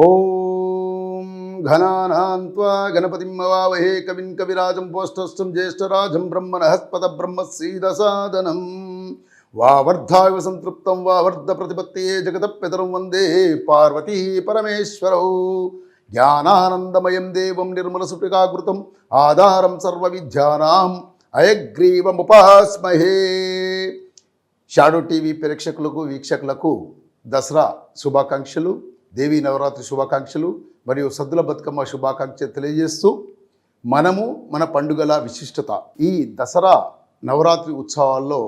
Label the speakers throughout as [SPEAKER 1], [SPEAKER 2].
[SPEAKER 1] ఓం ఘనానాన్వా గణపతిం అవావహే కవిన్ కవిరాజం పోష్టస్థం జ్యేష్ఠరాజం బ్రహ్మణహస్పత బ్రహ్మసీదసాదనం వావర్ధాయ సంతృప్తం వావర్ధ ప్రతిపత్తియే జగత పితరం వందే పార్వతీ పరమేశ్వరౌ. జ్ఞానానందమయం దేవం నిర్మలసుపికాకృతం ఆధారం సర్వ విద్యానాం అయగ్రీవముపాస్మహే. షాడో టీవీ ప్రేక్షకులకు వీక్షకులకు దసరా శుభాకాంక్షలు. దేవీ నవరాత్రి శుభాకాంక్షలు మరియు సద్దుల బతుకమ్మ శుభాకాంక్షలు తెలియజేస్తూ మనము మన పండుగల విశిష్టత. ఈ దసరా నవరాత్రి ఉత్సవాల్లో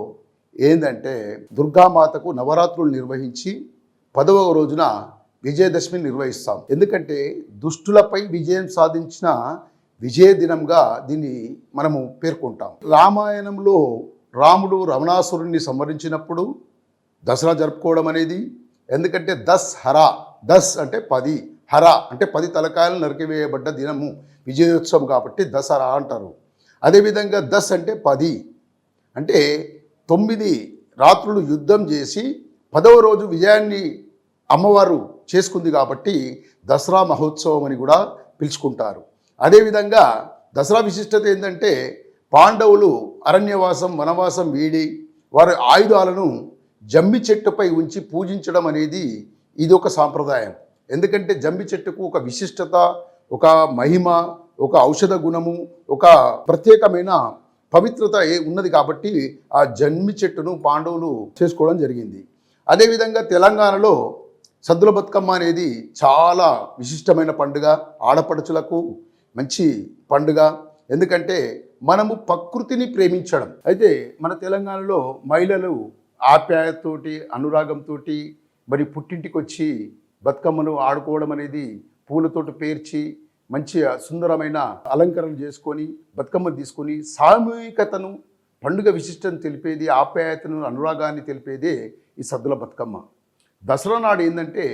[SPEAKER 1] ఏంటంటే దుర్గామాతకు నవరాత్రులు నిర్వహించి పదవ రోజున విజయదశమి నిర్వహిస్తాం. ఎందుకంటే దుష్టులపై విజయం సాధించిన విజయ దినంగా దీన్ని మనము పేర్కొంటాం. రామాయణంలో రాముడు రమణాసురుణ్ణి సంహరించినప్పుడు దసరా జరుపుకోవడం అనేది ఎందుకంటే దసహర దస్ అంటే పది హర అంటే పది తలకాయలు నరికివేయబడ్డ దినము విజయోత్సవం కాబట్టి దసరా అంటారు. అదేవిధంగా దస్ అంటే పది అంటే తొమ్మిది రాత్రులు యుద్ధం చేసి పదవ రోజు విజయాన్ని అమ్మవారు చేసుకుంది కాబట్టి దసరా మహోత్సవం అని కూడా పిలుచుకుంటారు. అదేవిధంగా దసరా విశిష్టత ఏంటంటే పాండవులు అరణ్యవాసం వనవాసం వీడి వారి ఆయుధాలను జమ్మి చెట్టుపై ఉంచి పూజించడం అనేది ఇది ఒక సాంప్రదాయం. ఎందుకంటే జమ్మి చెట్టుకు ఒక విశిష్టత ఒక మహిమ ఒక ఔషధ గుణము ఒక ప్రత్యేకమైన పవిత్రత ఏ- ఉన్నది కాబట్టి ఆ జమ్మి చెట్టును పాండవులు చేసుకోవడం జరిగింది. అదేవిధంగా తెలంగాణలో సద్దుల బతుకమ్మ అనేది చాలా విశిష్టమైన పండుగ. ఆడపడుచులకు మంచి పండుగ. ఎందుకంటే మనము ప్రకృతిని ప్రేమించడం. అయితే మన తెలంగాణలో మహిళలు ఆప్యాయతోటి అనురాగంతో మరి పుట్టింటికి వచ్చి బతుకమ్మను ఆడుకోవడం అనేది పూలతోటి పేర్చి మంచి సుందరమైన అలంకరణ చేసుకొని బతుకమ్మ తీసుకొని సామూహికతను పండుగ విశిష్టను తెలిపేది ఆప్యాయతను అనురాగాన్ని తెలిపేదే ఈ సద్దుల బతుకమ్మ. దసరా నాడు ఏంటంటే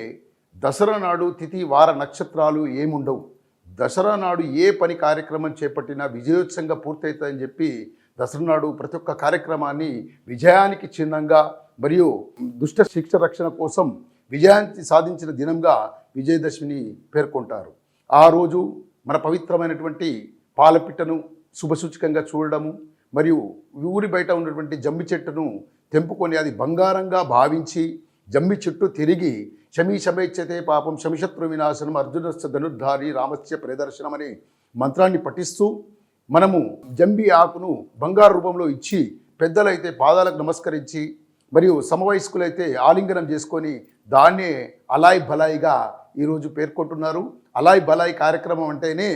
[SPEAKER 1] దసరా నాడు తిథి వార నక్షత్రాలు ఏముండవు. దసరా నాడు ఏ పని కార్యక్రమం చేపట్టినా విజయోత్సవంగా పూర్తవుతుందని చెప్పి దసరా నాడు ప్రతి ఒక్క కార్యక్రమాన్ని విజయానికి చిహ్నంగా మరియు దుష్ట శిక్ష రక్షణ కోసం విజయాన్ని సాధించిన దినంగా విజయదశమిని పేర్కొంటారు. ఆ రోజు మన పవిత్రమైనటువంటి పాలపిట్టను శుభసూచకంగా చూడడము మరియు ఊరి బయట ఉన్నటువంటి జమ్మి చెట్టును తెంపుకొని అది బంగారంగా భావించి జమ్మి చెట్టు తిరిగి శమీ శమేచ్యతే పాపం శమిశత్రు వినాశనం అర్జునస్య ధనుర్ధారి రామస్య ప్రదర్శనం అనే మంత్రాన్ని పఠిస్తూ మనము జంబి ఆకును బంగారు రూపంలో ఇచ్చి పెద్దలైతే పాదాలకు నమస్కరించి మరియు సమవయస్కులైతే ఆలింగనం చేసుకొని దాన్నే అలాయ్ బలాయిగా ఈరోజు పేర్కొంటున్నారు. అలాయ్ బలాయి కార్యక్రమం అంటేనే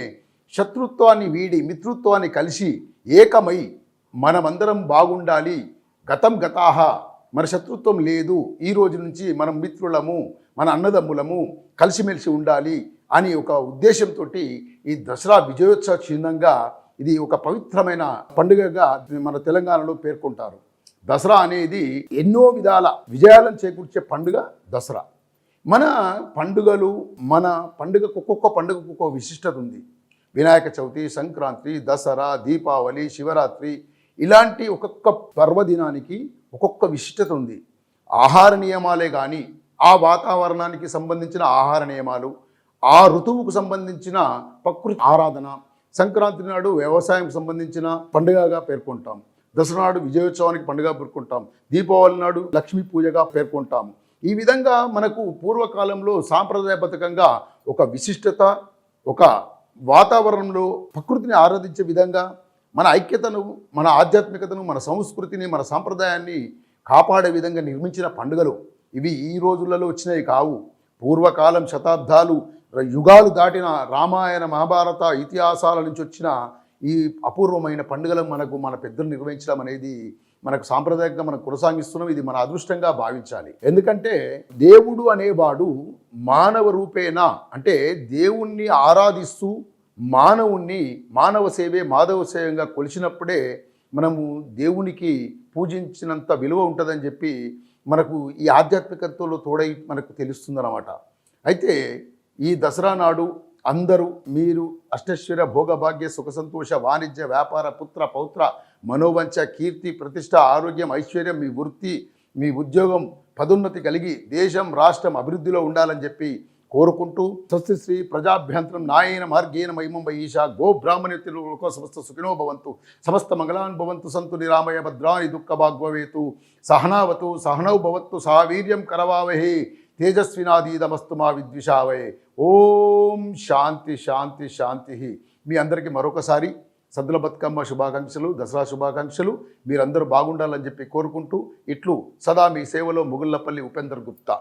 [SPEAKER 1] శత్రుత్వాన్ని వీడి మిత్రుత్వాన్ని కలిసి ఏకమై మనమందరం బాగుండాలి. గతం గతాహ. మన శత్రుత్వం లేదు. ఈ రోజు నుంచి మనం మిత్రులము మన అన్నదమ్ములము కలిసిమెలిసి ఉండాలి అని ఒక ఉద్దేశంతో ఈ దసరా విజయోత్సవ చిహ్నంగా ఇది ఒక పవిత్రమైన పండుగగా మన తెలంగాణలో పేర్కొంటారు. దసరా అనేది ఎన్నో విధాల విజయాలను చేకూర్చే పండుగ దసరా. మన పండుగలు మన పండుగకు ఒక్కొక్క పండుగకు ఒక్కొక్క విశిష్టత ఉంది. వినాయక చవితి సంక్రాంతి దసరా దీపావళి శివరాత్రి ఇలాంటి ఒక్కొక్క పర్వదినానికి ఒక్కొక్క విశిష్టత ఉంది. ఆహార నియమాలే కానీ ఆ వాతావరణానికి సంబంధించిన ఆహార నియమాలు ఆ ఋతువుకు సంబంధించిన ప్రకృతి ఆరాధన సంక్రాంతి నాడు వ్యవసాయం సంబంధించిన పండుగగా పేర్కొంటాం. దసరా నాడు విజయోత్సవానికి పండుగ పేర్కొంటాం. దీపావళి నాడు లక్ష్మీ పూజగా పేర్కొంటాం. ఈ విధంగా మనకు పూర్వకాలంలో సాంప్రదాయబద్ధకంగా ఒక విశిష్టత ఒక వాతావరణంలో ప్రకృతిని ఆరాధించే విధంగా మన ఐక్యతను మన ఆధ్యాత్మికతను మన సంస్కృతిని మన సాంప్రదాయాన్ని కాపాడే విధంగా నిర్మించిన పండుగలు. ఇవి ఈ రోజులలో వచ్చినవి కావు. పూర్వకాలం శతాబ్దాలు యుగాలు దాటిన రామాయణ మహాభారత ఇతిహాసాల నుంచి వచ్చిన ఈ అపూర్వమైన పండుగలు మనకు మన పెద్దలు నిర్వహించడం అనేది మనకు సాంప్రదాయకంగా మనం కొనసాగిస్తున్నాం. ఇది మన అదృష్టంగా భావించాలి. ఎందుకంటే దేవుడు అనేవాడు మానవ రూపేణ అంటే దేవుణ్ణి ఆరాధిస్తూ మానవుణ్ణి మానవ సేవే మాధవ సేవంగా కొలిచినప్పుడే మనము దేవునికి పూజించినంత విలువ ఉంటుందని చెప్పి మనకు ఈ ఆధ్యాత్మికతలో తోడై మనకు తెలుస్తుందన్నమాట. అయితే ఈ దసరా నాడు అందరూ మీరు అష్టైశ్వర్య భోగభాగ్య సుఖ సంతోష వాణిజ్య వ్యాపార పుత్ర పౌత్ర మనోవంచ కీర్తి ప్రతిష్ట ఆరోగ్యం ఐశ్వర్యం మీ వృత్తి మీ ఉద్యోగం పదోన్నతి కలిగి దేశం రాష్ట్రం అభివృద్ధిలో ఉండాలని చెప్పి కోరుకుంటూ స్వస్తి శ్రీ ప్రజాభ్యంతరం నాయన మార్గేణ మహిమం ఈశా గో బ్రాహ్మణ్యులు సమస్త సుఖినో భవంతు. సమస్త మంగళాన్ భవంతు సంతు నిరామయ భద్రాని దుఃఖ భాగ్వవేతు. సహనావతు సహనౌ భవత్తు సహవీర్యం కరవావహే. తేజస్వినాదీదమస్తు మా విద్విషావే ఓం శాంతి శాంతి శాంతి. మీ అందరికీ మరొకసారి సద్దుల బతుకమ్మ శుభాకాంక్షలు దసరా శుభాకాంక్షలు. మీరందరూ బాగుండాలని చెప్పి కోరుకుంటూ ఇట్లు సదా మీ సేవలో ముగుళ్ళపల్లి ఉపేందర్ గుప్తా.